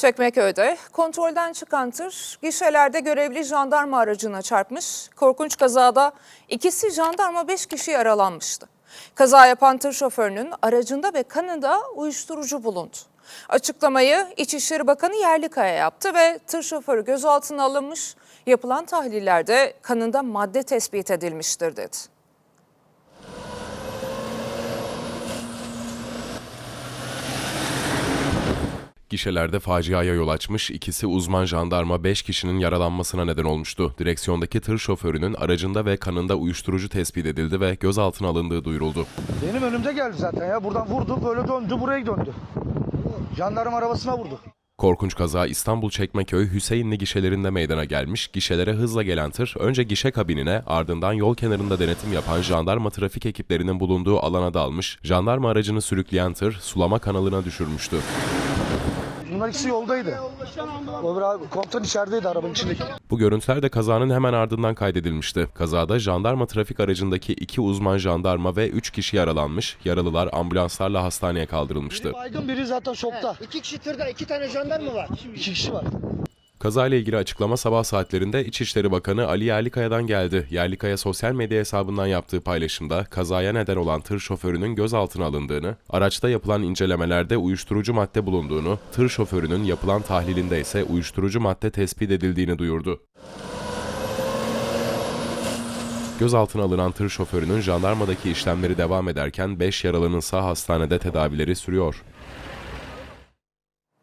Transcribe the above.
Çekmeköy'de kontrolden çıkan tır gişelerde görevli jandarma aracına çarpmış. Korkunç kazada ikisi jandarma 5 kişi yaralanmıştı. Kaza yapan tır şoförünün aracında ve kanında uyuşturucu bulundu. Açıklamayı İçişleri Bakanı Yerlikaya yaptı ve tır şoförü gözaltına alınmış. Yapılan tahlillerde kanında madde tespit edilmiştir dedi. Gişelerde faciaya yol açmış, ikisi uzman jandarma 5 kişinin yaralanmasına neden olmuştu. Direksiyondaki tır şoförünün aracında ve kanında uyuşturucu tespit edildi ve gözaltına alındığı duyuruldu. Benim önümde geldi zaten ya. Buradan vurdu böyle döndü buraya döndü. Jandarma arabasına vurdu. Korkunç kaza İstanbul Çekmeköy Hüseyinli gişelerinde meydana gelmiş. Gişelere hızla gelen tır önce gişe kabinine ardından yol kenarında denetim yapan jandarma trafik ekiplerinin bulunduğu alana dalmış. Jandarma aracını sürükleyen tır sulama kanalına düşürmüştü. Bunlar ikisi yoldaydı. Öbür abi komutan içerideydi arabanın içindeki. Bu görüntüler de kazanın hemen ardından kaydedilmişti. Kazada jandarma trafik aracındaki iki uzman jandarma ve üç kişi yaralanmış. Yaralılar ambulanslarla hastaneye kaldırılmıştı. Baygın biri zaten şokta. İki kişi tırda iki tane jandarma var. İki kişi var. Kazayla ilgili açıklama sabah saatlerinde İçişleri Bakanı Ali Yerlikaya'dan geldi. Yerlikaya sosyal medya hesabından yaptığı paylaşımda kazaya neden olan tır şoförünün gözaltına alındığını, araçta yapılan incelemelerde uyuşturucu madde bulunduğunu, tır şoförünün yapılan tahlilinde ise uyuşturucu madde tespit edildiğini duyurdu. Gözaltına alınan tır şoförünün jandarmadaki işlemleri devam ederken 5 yaralının sağ hastanede tedavileri sürüyor.